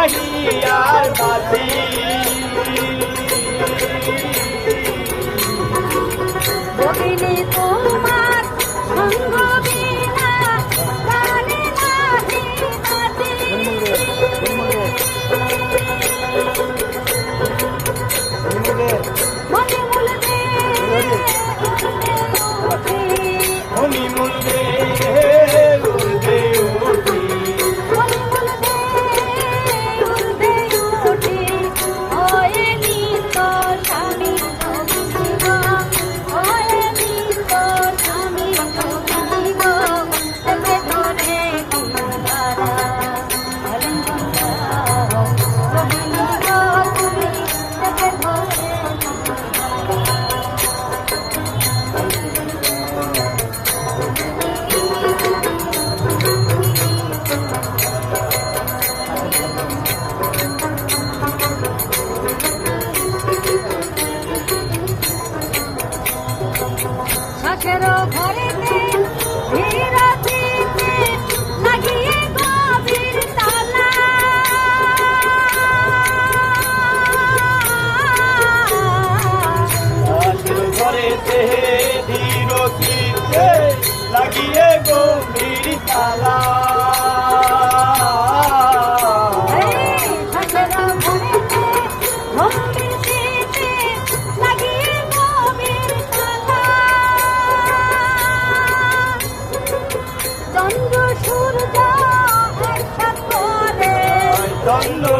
नहीं यार बाजी আঠেরো ঘরে লাগিয়ে গো মিরি তালা। Dando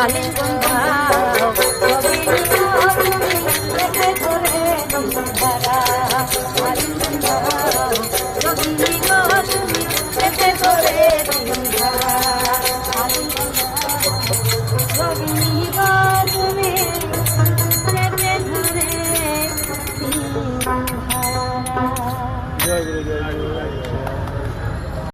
আমি